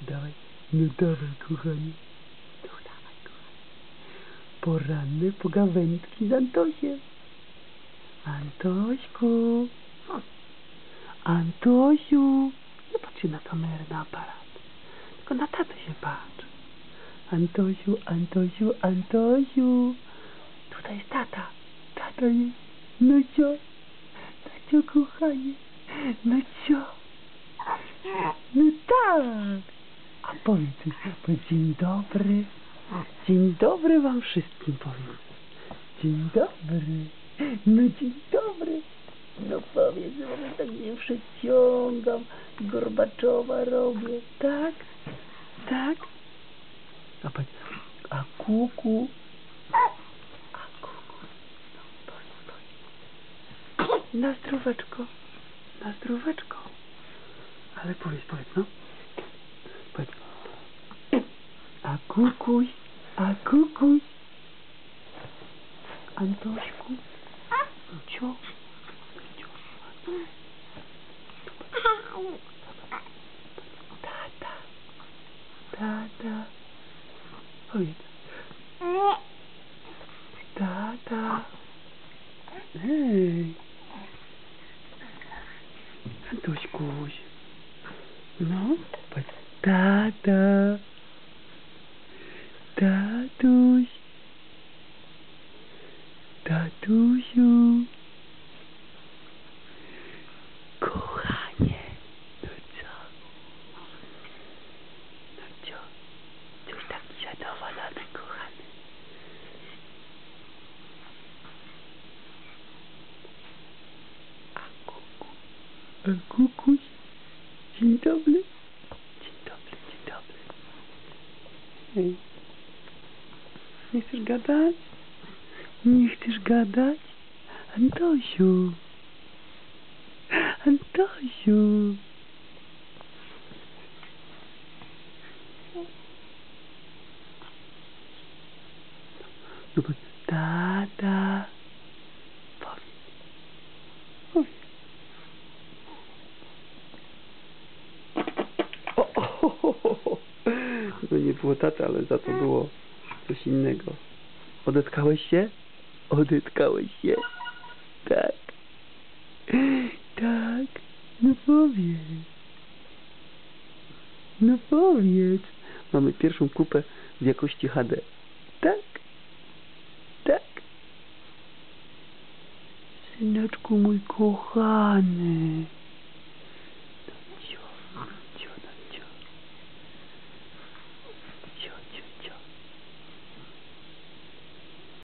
Dawaj. No dawaj, kochanie. No dawaj, kochanie. Poranne pogawędki z Antosiem. Antośku. Antosiu. Nie patrz się na kamerę, na aparat. Tylko na tatę się patrz. Antosiu, Antosiu, Antosiu. Tutaj jest tata. Tata jest. No co? No co, kochanie? No co? No tak. Powiedz, powiedz dzień dobry. Dzień dobry wam wszystkim powiedz. Dzień dobry. No dzień dobry. No powiedz, wam tak nie przeciągam. Gorbaczowa robię. Tak? Tak? A powiedz, a kuku. A kuku. No, powiedz, powiedz. Na zdróweczko. Na zdróweczko. Ale powiedz, powiedz, no. Powiedz. A kukuś, a kukuś. Antośku. Cio. Cio. Tata. Tata. Powiedz. Tata. Hej. Antośkuś. No, powiedz. Tatuś. Tatusiu. Kochanie. No co? No co? Coś taki zadowolony, kochany. A kuku. A kukuś. Dzień dobry. Dzień dobry, dzień dobry. Hej. Nie chcesz gadać? Nie chcesz gadać? Antosiu. Antosiu. No bo tata. Powiedz. Powiedz. O, o, o, o, o. No nie było tata, ale za to było coś innego. Odetkałeś się? Odetkałeś się? Tak. Tak. No powiedz. No powiedz. Mamy pierwszą kupę w jakości HD. Tak. Tak. Syneczku mój kochany.